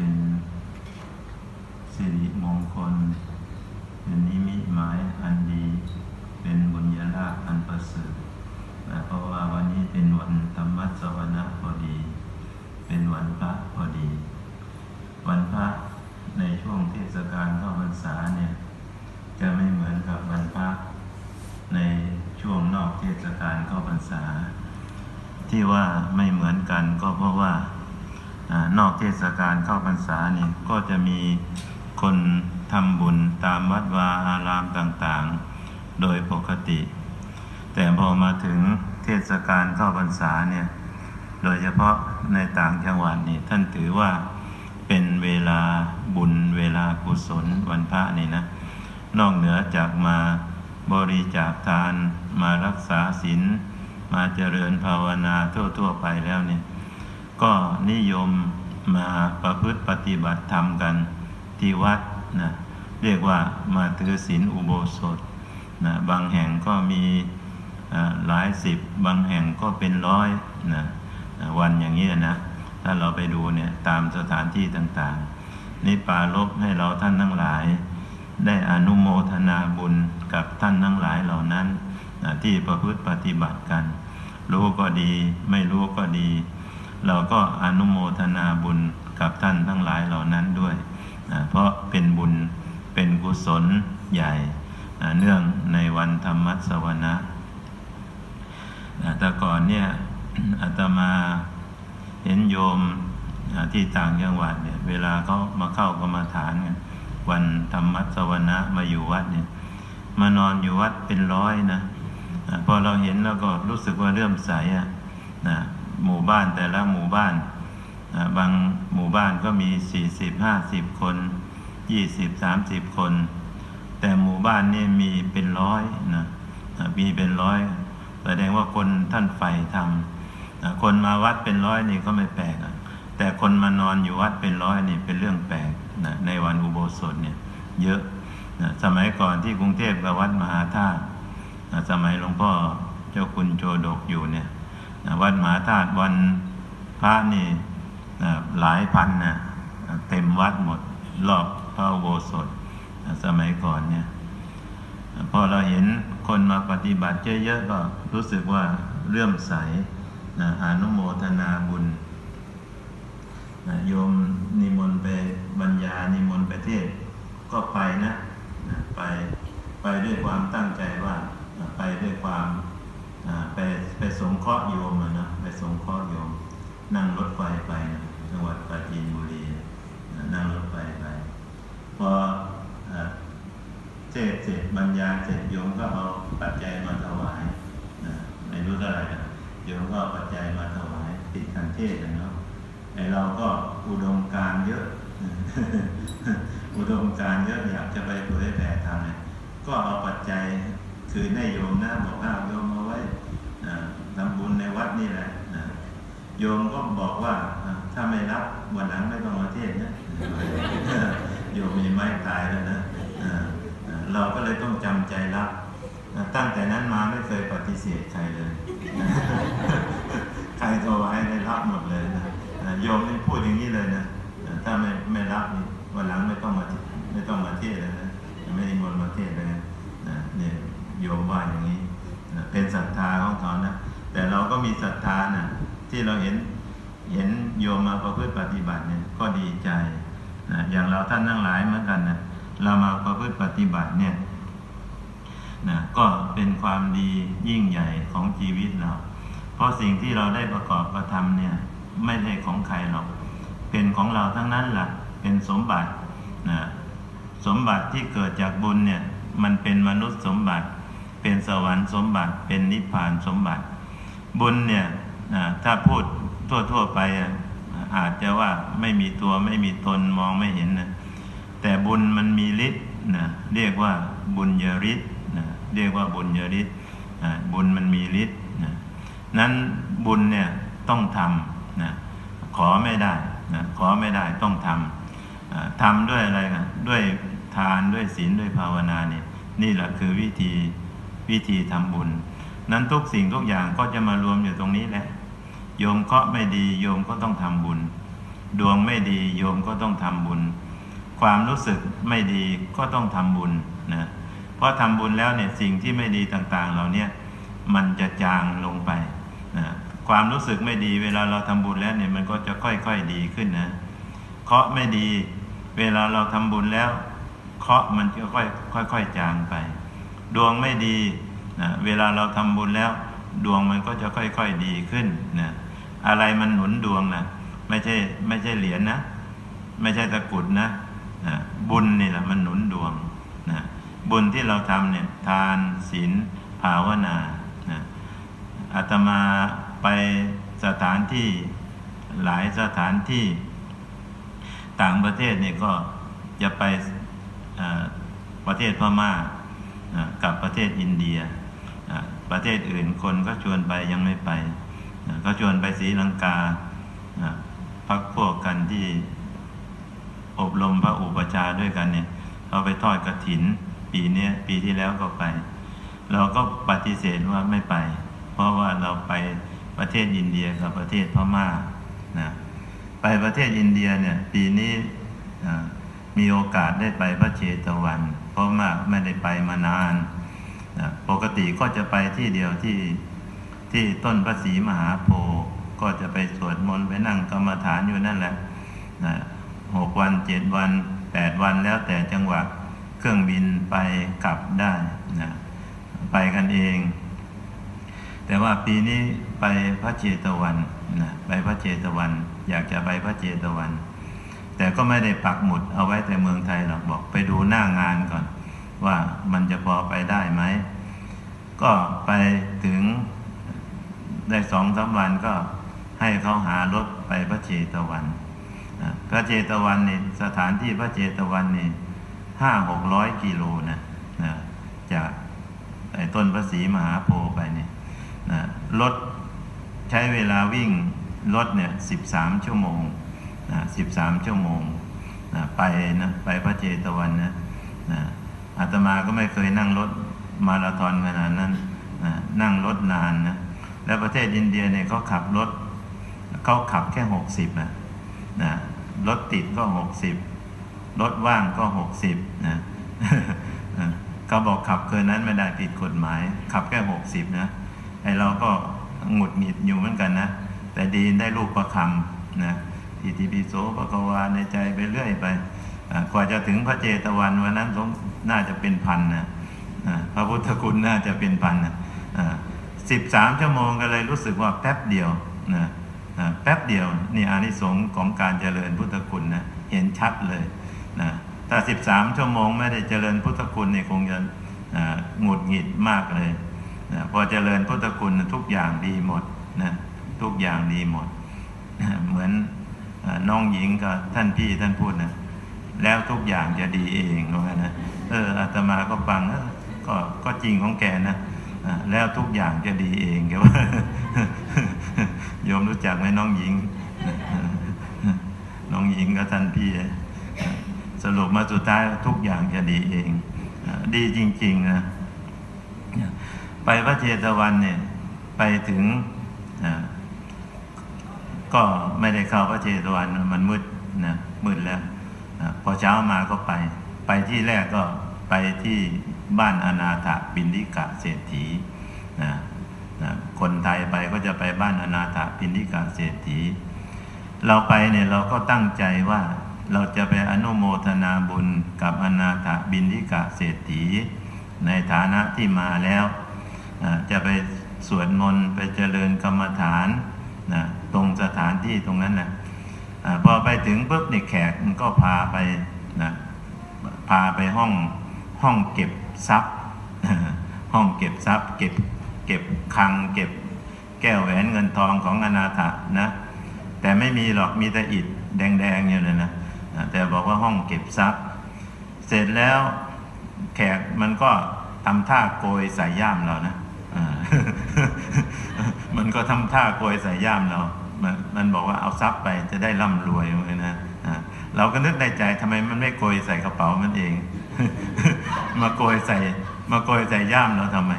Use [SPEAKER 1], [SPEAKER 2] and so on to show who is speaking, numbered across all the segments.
[SPEAKER 1] เป็นสิริมงคล เป็นนิมิตหมายอันดี เป็นบุญญาลาภอันประเสริฐนะเพราะว่าวันนี้เป็นวันธรรมสวนะพอดี เป็นวันพระพอดี วันพระในช่วงเทศกาลเข้าพรรษาเนี่ยจะไม่เหมือนกับวันพระในช่วงนอกเทศกาลเข้าพรรษา ที่ว่าไม่เหมือนกันก็เพราะว่าอา นอกเทศกาลเข้าพรรษานี่ก็จะมีคนทำบุญตามวัดวาอารามต่างๆ โดยปกติ แต่พอมาถึงเทศกาลเข้าพรรษาเนี่ยโดยเฉพาะในต่างจังหวัดนี่ท่านถือว่าเป็นเวลาบุญเวลากุศลวันพระนี่นะ นอกเหนือจากมาบริจาคทานมารักษาศีลมาเจริญภาวนาทั่ว ๆ ไปแล้วเนี่ย ก็นิยมมาประพฤติปฏิบัติธรรมกันที่วัดนะเรียกว่ามาถือศีลอุโบสถนะบางแห่งก็มีหลายสิบบางแห่งก็เป็นร้อยนะวันอย่างนี้นะ ถ้าเราไปดูเนี่ยตามสถานที่ต่างๆ นี่ปารบให้เราท่านทั้งหลาย ได้อนุโมทนาบุญกับท่านทั้งหลายเหล่านั้นนะที่ประพฤติปฏิบัติกัน รู้ก็ดีไม่รู้ก็ดี เราก็อนุโมทนาบุญกับท่านทั้งหลายเหล่านั้นด้วยนะเพราะเป็นบุญเป็นกุศลใหญ่นะเนื่องในวันธรรมสวนะนะแต่ก่อนเนี่ยอาตมาเห็นโยมอ่าที่ต่างจังหวัดเนี่ยเวลาเขามาเข้ากรรมาฐานกันวันธรรมสวนะมาอยู่วัดเนี่ยมานอนอยู่วัดเป็นร้อยนะอ่าพอเราเห็นแล้วก็รู้สึกว่าเรื่มใสอะนะ หมู่บ้านแต่ละหมู่บ้านอ่าบางหมู่บ้านก็มีสี่สิบห้าสิบคนยี่สิบสามสิบคน แต่หมู่บ้านนี่มีเป็นร้อยนะมีเป็นร้อย แสดงว่าคนท่านใฝ่ธรรมอ่าคนมาวัดเป็นร้อยนี่ก็ไม่แปลกแต่คนมานอนอยู่วัดเป็นร้อยนี่เป็นเรื่องแปลกนะในวันอุโบสถเนี่ยเยอะนะสมัยก่อนที่กรุงเทพกับวัดมหาธาตุนะสมัยหลวงพ่อเจ้าคุณโจดกอยู่เนี่ย วัดมหาธาตุวันพระนี่หลายพันนะเต็มวัดหมดรอบพระโบสถสมัยก่อนเนี่ยพอเราเห็นคนมาปฏิบัติเยอะๆก็รู้สึกว่าเลื่อมใสนะอนุโมทนาบุญนะโยมนิมนต์ไปบรรยานิมนต์ไปเทศก็ไปนะนะไปไปด้วยความตั้งใจว่าไปด้วยความ ไปไปสงเคราะห์โยมอะนะไปสงเคราะห์โยม นั่งรถไฟไปนะจังหวัดปราจีนบุรีนั่งรถไฟไปพอเทศน์เสร็จบรรยายเสร็จโยมก็เอาปัจจัยมาถวายนะไม่รู้เท่าไหร่โยมก็เอาปัจจัยมาถวายติดกันเทศนะเนาะไอเราก็อุดมการเยอะ อุดมการเยอะอยากจะไปเผยแผ่ธรรมเนี่ยก็เอาปัจจัย คือให้โยมนะบอกว่าโยมเอาไว้ทำบุญในวัดนี่แหละโยมก็บอกว่าถ้าไม่รับวันหลังไม่ต้องมาเทศน์นะโยมมีไม้ตายแล้วนะเราก็เลยต้องจำใจรับ ตั้งแต่นั้นมาไม่เคยปฏิเสธใครเลย ใครถวายได้รับหมดเลยนะโยมนี่พูดอย่างนี้เลยนะถ้าไม่ไม่รับนี่วันหลังไม่ต้องมาไม่ต้องมาเทศแล้วนะไม่ได้มนมาเทศน์เลยนะนะเนี่ย โยมว่าอย่างนี้เป็นศรัทธาของเขานะ แต่เราก็มีศรัทธานะที่เราเห็นเห็นโยมมาประพฤติปฏิบัติเนี่ยก็ดีใจนะอย่างเราท่านทั้งหลายเหมือนกันนะเรามาประพฤติปฏิบัติเนี่ยนะก็เป็นความดียิ่งใหญ่ของชีวิตเรา เพราะสิ่งที่เราได้ประกอบกระทำเนี่ยไม่ใช่ของใครหรอก เป็นของเราทั้งนั้นแหละเป็นสมบัตินะสมบัติที่เกิดจากบุญเนี่ยมันเป็นมนุษย์สมบัติ เป็นสวรรค์สมบัติ เป็นนิพพานสมบัติ บุญเนี่ยถ้าพูดทั่วๆไปอะอาจจะว่าไม่มีตัวไม่มีตนมองไม่เห็นนะแต่บุญมันมีฤทธิ์นะเรียกว่าบุญญาฤทธิ์นะเรียกว่าบุญญาฤทธิ์อ่าบุญมันมีฤทธิ์นะนั้นบุญเนี่ยต้องทำนะขอไม่ได้นะขอไม่ได้ต้องทำอ่าทำด้วยอะไรนะด้วยทานด้วยศีลด้วยภาวนาเนี่ยนี่แหละคือวิธี วิธีทำบุญ นั้นทุกสิ่งทุกอย่างก็จะมารวมอยู่ตรงนี้แหละ โยมเคาะไม่ดีโยมก็ต้องทำบุญ ดวงไม่ดีโยมก็ต้องทำบุญ ความรู้สึกไม่ดีก็ต้องทำบุญนะเพราะทำบุญแล้วเนี่ยสิ่งที่ไม่ดีต่างๆเหล่าเนี้ยมันจะจางลงไปนะความรู้สึกไม่ดีเวลาเราทำบุญแล้วเนี่ยมันก็จะค่อยๆดีขึ้นนะเคาะไม่ดี เวลาเราทำบุญแล้ว เคาะมันจะค่อยๆจางไป ดวงไม่ดีนะเวลาเราทำบุญแล้ว ดวงมันก็จะค่อยๆดีขึ้นนะอะไรมันหนุนดวงนะไม่ใช่ไม่ใช่เหรียญนะไม่ใช่ตะกรุดนะนะบุญนี่แหละมันหนุนดวงนะบุญที่เราทำเนี่ยทานศีลภาวนานะอาตมาไปสถานที่หลายสถานที่ต่างประเทศเนี่ยก็จะไปประเทศพม่า กับประเทศอินเดีย ประเทศอื่นคนก็ชวนไปยังไม่ไปก็ชวนไปศรีลังกาพักพวกกันที่อบรมพระอุปชาด้วยกันเนี่ยเขาไปทอดกระถิน ปีนี้ปีที่แล้วก็ไป เราก็ปฏิเสธว่าไม่ไป เพราะว่าเราไปประเทศอินเดียกับประเทศพม่านะไปประเทศอินเดียเนี่ยปีนี้มีโอกาสได้ไปพระเชตวัน เพราะว่าไม่ได้ไปมานานนะปกติก็จะไปที่เดียวที่ที่ต้นพระศรีมหาโพธิ์ก็จะไปสวดมนต์ไปนั่งกรรมฐานอยู่นั่นแหละนะหกวันเจ็ดวันแปดวันแล้วแต่จังหวะเครื่องบินไปกลับได้นะไปกันเอง แต่ว่าปีนี้ไปพระเจตวันนะไปพระเจตวัน อยากจะไปพระเจตวัน แต่ก็ไม่ได้ปักหมุดเอาไว้แต่เมืองไทยหรอกบอกไปดูหน้างานก่อน ว่ามันจะพอไปได้ไหม ก็ไปถึงได้สองสามวันก็ให้เขาหารถไปพระเจตวันพระเจตวันนี่สถานที่พระเจตวันนี่ห้าหกร้อยกิโลนะนะจากไอ้ต้นพระศรีมหาโพธิ์ไปเนี่ยนะรถใช้เวลาวิ่งรถเนี่ยสิบสามชั่วโมง นะสิบสามชั่วโมงนะไปนะไปพระเจตวันนะนะอาตมาก็ไม่เคยนั่งรถมาราธอนขนาดนั้นนะนั่งรถนานนะแล้วประเทศอินเดียเนี่ยเขาขับรถเขาขับแค่หกสิบนะนะรถติดก็หกสิบรถว่างก็หกสิบนะเขาบอกขับเกินนั้นไม่ได้ผิดกฎหมาย ขับแค่หกสิบนะไอเราก็หงุดหงิดอยู่เหมือนกันนะ แต่ดีได้ลูกประคำนะ อิติปิโสปะกวาในใจไปเรื่อยไปกว่าจะถึงพระเจตวันวันนั้นสงน่าจะเป็นพันนะพระพุทธคุณน่าจะเป็นพันนะสิบสามชั่วโมงก็เลยรู้สึกว่าแป๊บเดียวนะแป๊บเดียวนี่อานิสงส์ของการเจริญพุทธคุณนะเห็นชัดเลยนะถ้าสิบสามชั่วโมงไม่ได้เจริญพุทธคุณเนี่ยคงจะหงุดหงิดมากเลยนะพอเจริญพุทธคุณทุกอย่างดีหมดนะทุกอย่างดีหมด เหมือน น้องหญิงกับท่านพี่ท่านพูดนะแล้วทุกอย่างจะดีเองว่านะเอออาตมาก็ฟังก็ก็จริงของแกนะแล้วทุกอย่างจะดีเองแกว่าโยมรู้จักไหมน้องหญิง น้องหญิงกับท่านพี่สรุปมาสุดท้ายทุกอย่างจะดีเอง ดีจริง ๆ นะ ไปพระเจตวันเนี่ย ไปถึง ก็ไม่ได้เข้าพระเจตวันมันมืดนะมืดแล้วนะพอเช้ามาก็ไป ไปที่แรกก็ไปที่บ้านอนาถปินดิกะเศรษฐีนะนะคนไทยไปก็จะไปบ้านอนาถปินดิกะเศรษฐี เราไปเนี่ยเราก็ตั้งใจว่าเราจะไปอนุโมทนาบุญกับอนาถบินทิกะเศรษฐี ในฐานะที่มาแล้ว จะไปสวดมนต์ไปเจริญกรรมฐาน นะตรงสถานที่ตรงนั้นนะอาพอไปถึงปุ๊บเนี่ยแขกมันก็พาไปนะพาไปห้องห้องเก็บทรัพย์ ห้องเก็บทรัพย์ เก็บเก็บคัง เก็บแก้วแหวนเงินทองของอนาถนะ แต่ไม่มีหรอกมีแต่อิฐแดงๆอยู่เลยนะแต่บอกว่าห้องเก็บทรัพย์ เสร็จแล้วแขกมันก็ทำท่าโกยใส่ยย่ามเรานะ มันก็ทำท่าโกยใส่ย่ามเรา มันมันบอกว่าเอาทรัพย์ไปจะได้ร่ำรวยเลยนะอ่าเราก็นึกในใจทำไมมันไม่โกยใส่กระเป๋ามันเอง มาโกยใส่ มาโกยใส่ย่ามเราทำไม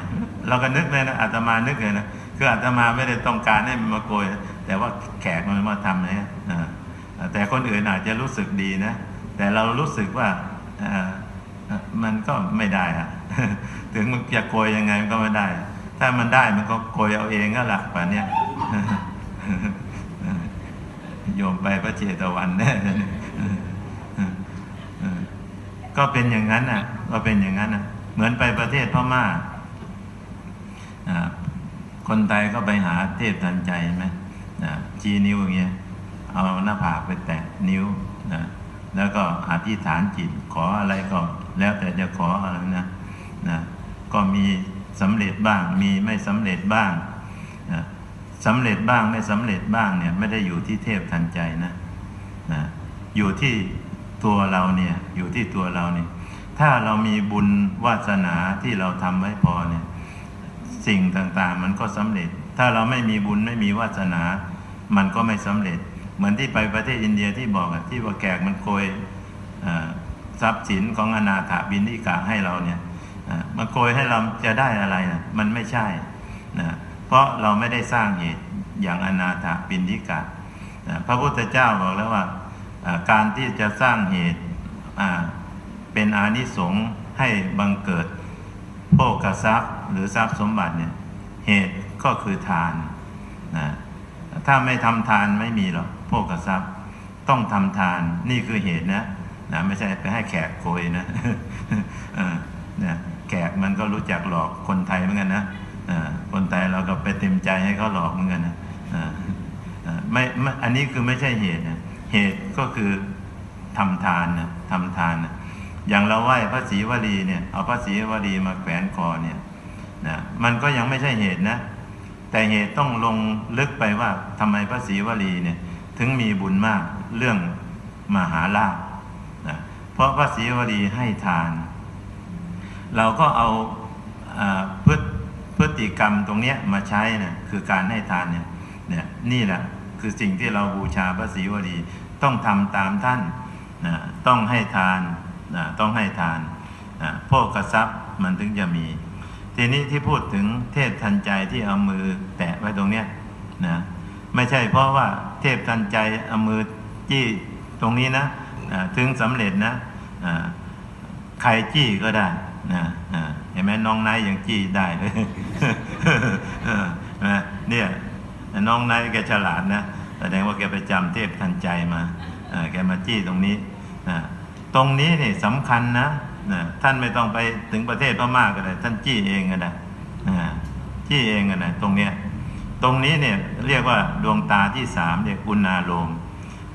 [SPEAKER 1] เราก็นึกเลยนะอาตมานึกเลยนะคืออาตมาไม่ได้ต้องการให้มันมาโกย แต่ว่าแขกมันมาทำเลยอ่าแต่คนอื่นอาจจะรู้สึกดีนะ แต่เรารู้สึกว่ามันก็ไม่ได้อะถึงมันจะโกยยังไงมันก็ไม่ได้ ถ้ามันได้มันก็โกยเอาเองก็หลักป่านเนี้ยโยมไปพระเจตวันแน่ก็เป็นอย่างนั้นน่ะ ก็เป็นอย่างนั้นน่ะ เหมือนไปประเทศพม่าคนไทยก็ไปหาเทพทันใจไหมอ่าชี้นิ้วอย่างเงี้ยเอาหน้าผากไปแตะนิ้วนะแล้วก็อธิษฐานจิตขออะไรก็ แล้วแต่จะขออะไรนะนะก็มี สำเร็จบ้าง มีไม่สำเร็จบ้างสำเร็จบ้างไม่สำเร็จบ้างเนี่ยไม่ได้อยู่ที่เทพทันใจนะนะอยู่ที่ตัวเราเนี่ยอยู่ที่ตัวเราเนี่ยถ้าเรามีบุญวาสนาที่เราทำไว้พอเนี่ยสิ่งต่างๆมันก็สำเร็จ ถ้าเราไม่มีบุญไม่มีวาสนา มันก็ไม่สำเร็จ เหมือนที่ไปประเทศอินเดียที่บอกที่ว่าแขกมันโกยทรัพย์สินของอนาถาบินทิกะให้เราเนี่ย มันโกยให้เราจะได้อะไรนะมันไม่ใช่นะเพราะเราไม่ได้สร้างเหตุอย่างอนาถาบินทิกะนะพระพุทธเจ้าบอกแล้วว่าการที่จะสร้างเหตุเป็นอานิสงส์ให้บังเกิดโภกทรัพย์หรือทรัพย์สมบัติเนี่ยเหตุก็คือทานนะถ้าไม่ทำทานไม่มีหรอกโภกทรัพย์ต้องทำทานนี่คือเหตุนะนะไม่ใช่ไปให้แขกโกยนะนะ แขกมันก็รู้จักหลอกคนไทยเหมือนกันนะคนไทยเราก็ไปเต็มใจให้เขาหลอกเหมือนกันนะเออเออไม่ไม่อันนี้คือไม่ใช่เหตุนะเหตุก็คือทำทานนะทำทานนะอย่างเราไหว้พระศรีวลีเนี่ยเอาพระศรีวลีมาแขวนคอเนี่ยนะมันก็ยังไม่ใช่เหตุนะ แต่เหตุต้องลงลึกไปว่าทำไมพระศรีวลีเนี่ยถึงมีบุญมากเรื่องมหาลาภนะเพราะพระศรีวลีให้ทาน เราก็เอาอพฤติพฤติกรรมตรงนี้มาใช้นะคือการให้ทานเนี่ยเนี่ยนี่แหละคือสิ่งที่เราบูชาพระศรีวลีต้องทำตามท่านนะต้องให้ทานนะต้องให้ทานนะโภกทรัพย์มันถึงจะมี ทีนี้ที่พูดถึงเทพทันใจที่เอามือแตะไว้ตรงเนี้ยนะไม่ใช่เพราะว่าเทพทันใจเอามือจี้ตรงนี้นะถึงสำเร็จนะใครจี้ก็ได้ นะอ่าเห็นไหมน้องนายยังจี้ได้เลยเนะเนี่ยน้องนายแกฉลาดนะแสดงว่าแกไปจำเทพทันใจมาแกมาจี้ตรงนี้นะตรงนี้นี่สำคัญนะนะท่านไม่ต้องไปถึงประเทศพม่าก็ได้ท่านจี้เองก็ได้นะจี้เองก็ได้ตรงเนี้ยตรงนี้เนี่ยเรียกว่าดวงตาที่สามเรียกอุณาโลม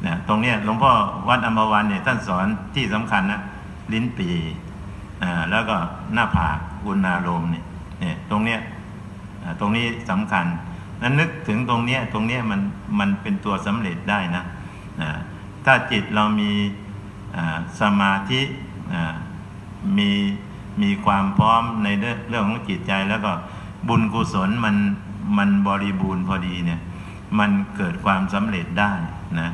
[SPEAKER 1] นะตรงเนี้ยหลวงพ่อวัดอัมพวันเนี่ยท่านสอนที่สำคัญนะลิ้นปี แล้วก็หน้าผากอุณาโลมเนี่ยเนี่ยตรงเนี้ยตรงนี้สำคัญนั้นนึกถึงตรงเนี้ยตรงเนี้ยมันมันเป็นตัวสำเร็จได้นะถ้าจิตเรามีสมาธิมีมีความพร้อมในเรื่องเรื่องของจิตใจแล้วก็บุญกุศลมันมันบริบูรณ์พอดีเนี่ยมันเกิดความสำเร็จได้นะ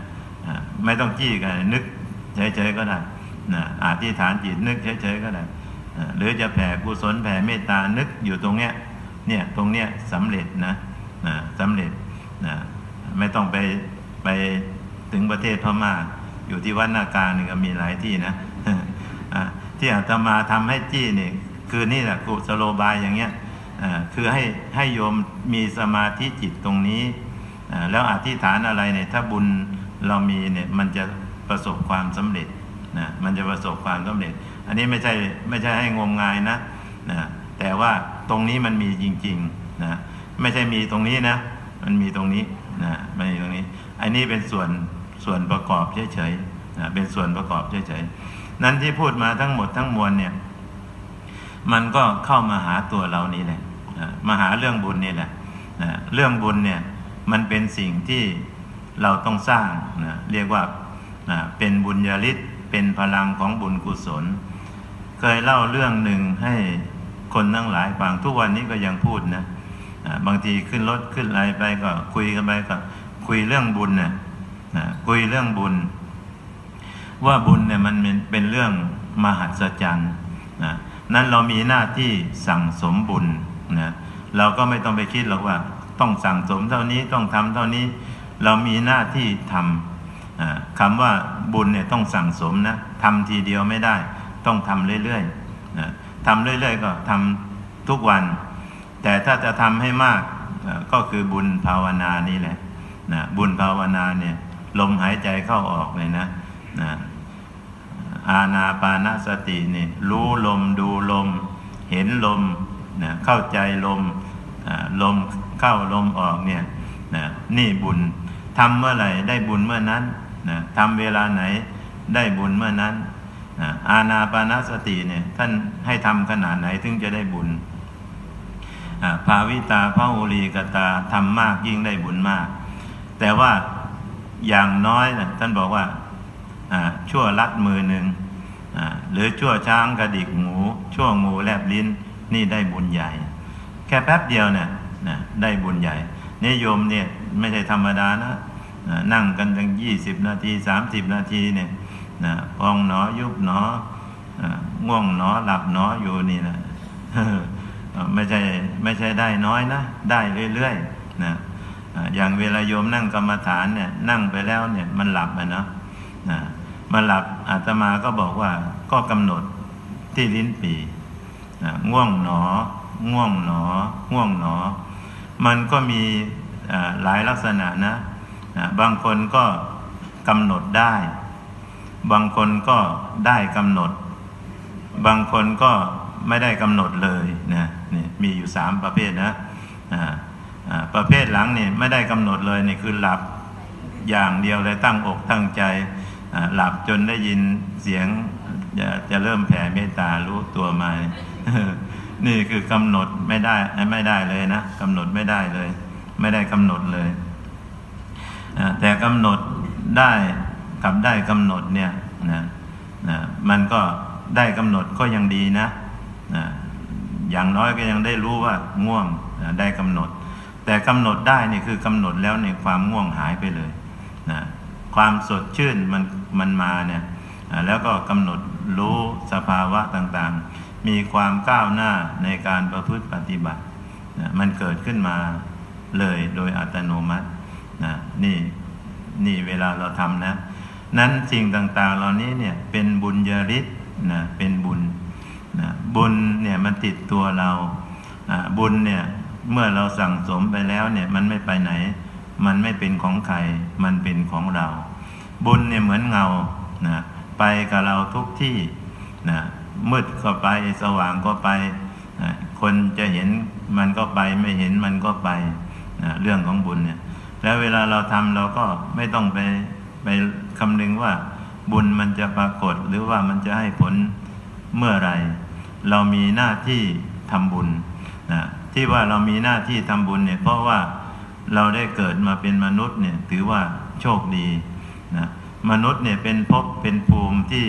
[SPEAKER 1] ไม่ต้องจี้กันนึกเฉยๆก็ได้ นะอธิษฐานจิตนึกเฉยๆก็ได้หรือจะแผ่กุศลแผ่เมตตานึกอยู่ตรงเนี้ยเนี่ยตรงเนี้ยสำเร็จนะนะสำเร็จนะไม่ต้องไปไปถึงประเทศพม่าอยู่ที่วัดนาการนี่ก็มีหลายที่นะที่อาตมาทำให้จี้นี่คือนี่แหละกุศโลบายอย่างเงี้ยคือให้ให้โยมมีสมาธิจิตตรงนี้ แล้วอธิษฐานอะไรเนี่ยถ้าบุญเรามีเนี่ยมันจะประสบความสำเร็จ นะมันจะประสบความสำเร็จ อันนี้ไม่ใช่ไม่ใช่ให้งมงายนะนะแต่ว่าตรงนี้มันมีจริงๆนะไม่ใช่มีตรงนี้นะ มันมีตรงนี้นะมันมีตรงนี้ อันนี้เป็นส่วนส่วนประกอบเฉยๆนะเป็นส่วนประกอบเฉยๆนั้นที่พูดมาทั้งหมดทั้งมวลเนี่ยมันก็เข้ามาหาตัวเรานี่แหละนะมาหาเรื่องบุญนี่แหละนะเรื่องบุญเนี่ยมันเป็นสิ่งที่เราต้องสร้างนะเรียกว่านะเป็นบุญญาลิศ เป็นพลังของบุญกุศล เคยเล่าเรื่องหนึ่งให้คนทั้งหลายฟังทุกวันนี้ก็ยังพูดนะบางทีขึ้นรถขึ้นอะไรไปก็คุยกันไปก็คุยเรื่องบุญนะนะคุยเรื่องบุญ ว่าบุญเนี่ยมันเป็นเรื่องมหัศจรรย์นะนั้นเรามีหน้าที่สั่งสมบุญนะเราก็ไม่ต้องไปคิดหรอกว่า ต้องสั่งสมเท่านี้ต้องทำเท่านี้ เรามีหน้าที่ทอ่า คำว่าบุญเนี่ยต้องสั่งสมนะทำทีเดียวไม่ได้ ต้องทำเรื่อยๆทำเรื่อยๆ ก็ทำทุกวัน แต่ถ้าจะทำให้มากก็คือบุญภาวนานี่แหละนะบุญภาวนาเนี่ยลมหายใจเข้าออกเลยนะนะอาณาปานสตินี่รู้ลมดูลม เห็นลมนะเข้าใจลมลมเข้าลมออกเนี่ยนะนี่บุญทำเมื่อไหร่ได้บุญเมื่อนั้น นะทำเวลาไหนได้บุญเมื่อนั้นนะอาณาปานสติเนี่ยท่านให้ทำขนาดไหนถึงจะได้บุญอ่าภาวิตาพระอุรีกตาทำมากยิ่งได้บุญมาก แต่ว่าอย่างน้อยนะท่านบอกว่าชั่วลัดมือหนึ่งหรือชั่วช้างกระดิกหมูชั่วงูแลบลิ้นนี่ได้บุญใหญ่ แค่แป๊บเดียวเนี่ยนะได้บุญใหญ่นิยมเนี่ยไม่ใช่ธรรมดานะ นะนั่งกันตั้งยี่สิบนาทีสามสิบนาทีเนี่ยนะพองหนอยุบหนอง่วงหนอหลับหนออยู่นี่นะไม่ใช่ไม่ใช่ได้น้อยนะ ได้เรื่อยๆนะอย่างเวลาโยมนั่งกรรมฐานเนี่ยนั่งไปแล้วเนี่ยมันหลับอะเนาะนะมันหลับอาตมาก็บอกว่าก็กำหนดที่ลิ้นปีนะง่วงหนอ ง่วงหนอ ง่วงหนอ มันก็มีหลายลักษณะนะ นะบางคนก็กำหนดได้ บางคนก็ได้กำหนด บางคนก็ไม่ได้กำหนดเลยนะนี่มีอยู่สามประเภทนะอ่าอ่าประเภทหลังนี่ไม่ได้กำหนดเลยนี่คือหลับอย่างเดียวเลยตั้งอกตั้งใจหลับจนได้ยินเสียงจะจะเริ่มแผ่เมตตารู้ตัวมา นี่คือกำหนดไม่ได้ไม่ได้เลยนะกำหนดไม่ได้เลย ไม่ได้กำหนดเลย แต่กำหนดได้กับได้กำหนดเนี่ยนะนะมันก็ได้กำหนดก็ยังดีนะนะอย่างน้อยก็ยังได้รู้ว่าง่วงนะได้กำหนด แต่กำหนดได้นี่คือกำหนดแล้วในยความง่วงหายไปเลยนะความสดชื่นมันมันมาเนี่ยแล้วก็กำหนดรู้สภาวะต่างๆ มีความก้าวหน้าในการประพฤติปฏิบัตินะมันเกิดขึ้นมาเลยโดยอัตโนมัติ นะนี่นี่เวลาเราทำนะ นั้นสิ่งต่างๆ เหล่านี้เนี่ยเป็นบุญญาฤทธิ์นะเป็นบุญนะบุญเนี่ยมันติดตัวเราบุญเนี่ยเมื่อเราสั่งสมไปแล้วเนี่ยมันไม่ไปไหน มันไม่เป็นของใคร มันเป็นของเรา บุญเนี่ยเหมือนเงานะไปกับเราทุกที่นะมืดก็ไปสว่างก็ไปนะคนจะเห็นมันก็ไปไม่เห็นมันก็ไปนะเรื่องของบุญเนี่ย แล้วเวลาเราทำเราก็ไม่ต้องไปไปคำนึงว่า บุญมันจะปรากฏหรือว่ามันจะให้ผลเมื่อไรเรามีหน้าที่ทำบุญนะที่ว่าเรามีหน้าที่ทำบุญเนี่ยเพราะว่าเราได้เกิดมาเป็นมนุษย์เนี่ยถือว่าโชคดีนะมนุษย์เนี่ยเป็นภพเป็นภูมิที่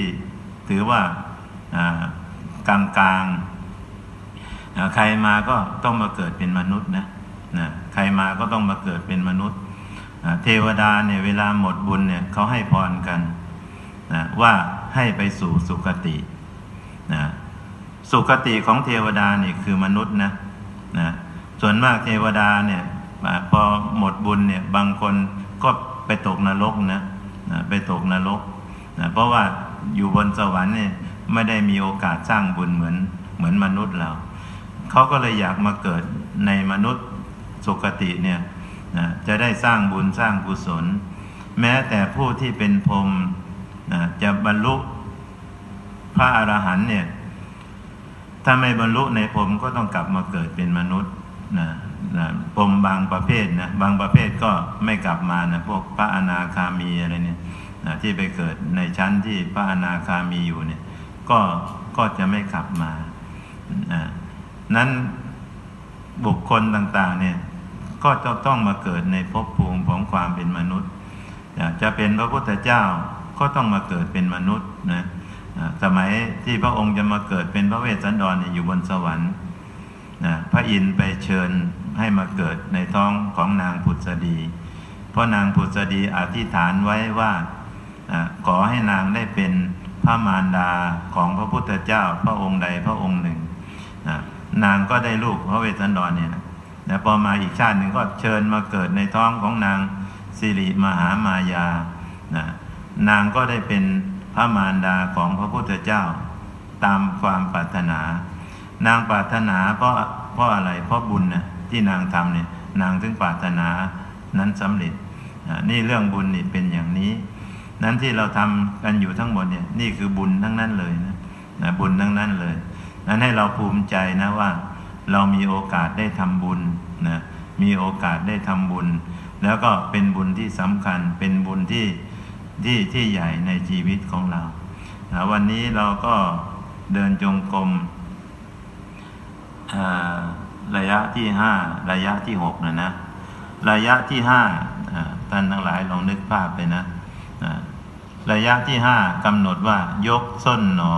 [SPEAKER 1] ถือว่ากลางกลางๆใครมาก็ต้องมาเกิดเป็นมนุษย์นะนะใครมาก็ต้องมาเกิดเป็นมนุษย์ เทวดาเนี่ยเวลาหมดบุญเนี่ยเขาให้พรกันนะว่าให้ไปสู่สุคตินะสุคติของเทวดาเนี่ยคือมนุษย์นะนะส่วนมากเทวดาเนี่ยพอหมดบุญเนี่ยบางคนก็ไปตกนรกนะนะไปตกนรกนะเพราะว่าอยู่บนสวรรค์เนี่ยไม่ได้มีโอกาสสร้างบุญเหมือนเหมือนมนุษย์เราเขาก็เลยอยากมาเกิดในมนุษย์สุคติเนี่ย นะจะได้สร้างบุญสร้างกุศล แม้แต่ผู้ที่เป็นพรหมนะจะบรรลุพระอรหันต์เนี่ยถ้าไม่บรรลุในพรหมก็ต้องกลับมาเกิดเป็นมนุษย์นะนะพรหมบางประเภทนะบางประเภทก็ไม่กลับมานะพวกพระอนาคามีอะไรเนี่ยนะที่ไปเกิดในชั้นที่พระอนาคามีอยู่เนี่ยก็ก็จะไม่กลับมานะนั้นบุคคลต่าง ๆ เนี่ย ก็จะต้องมาเกิดในภพภูมิของความเป็นมนุษย์ จะเป็นพระพุทธเจ้าก็ต้องมาเกิดเป็นมนุษย์นะสมัยที่พระองค์จะมาเกิดเป็นพระเวสสันดรเนี่ยอยู่บนสวรรค์นะพระอินทร์ไปเชิญให้มาเกิดในท้องของนางผุดสดี เพราะนางผุดสดีอธิษฐานไว้ว่าขอให้นางได้เป็นพระมารดาของพระพุทธเจ้าพระองค์ใดพระองค์หนึ่งนะนางก็ได้ลูกพระเวสสันดรเนี่ย นะพอมาอีกชาติหนึ่งก็เชิญมาเกิดในท้องของนางสิริมหามายานะนางก็ได้เป็นพระมารดาของพระพุทธเจ้า ตามความปรารถนา นางปรารถนาเพราะเพราะอะไรเพราะบุญนะที่นางทำเนี่ยนางถึงปรารถนานั้นสำเร็จนี่เรื่องบุญนี่เป็นอย่างนี้ นั้นที่เราทำกันอยู่ทั้งหมดเนี่ยนี่คือบุญทั้งนั้นเลยนะนะบุญทั้งนั้นเลย นั้นให้เราภูมิใจนะว่า เรามีโอกาสได้ทำบุญนะมีโอกาสได้ทำบุญ แล้วก็เป็นบุญที่สำคัญเป็นบุญที่ที่ที่ใหญ่ในชีวิตของเรานะวันนี้เราก็เดินจงกรมระยะที่ห้าระยะที่หกนะนะ ระยะที่ห้าท่านทั้งหลายลองนึกภาพไปนะ ระยะที่ห้ากำหนดว่ายกส้นหนอ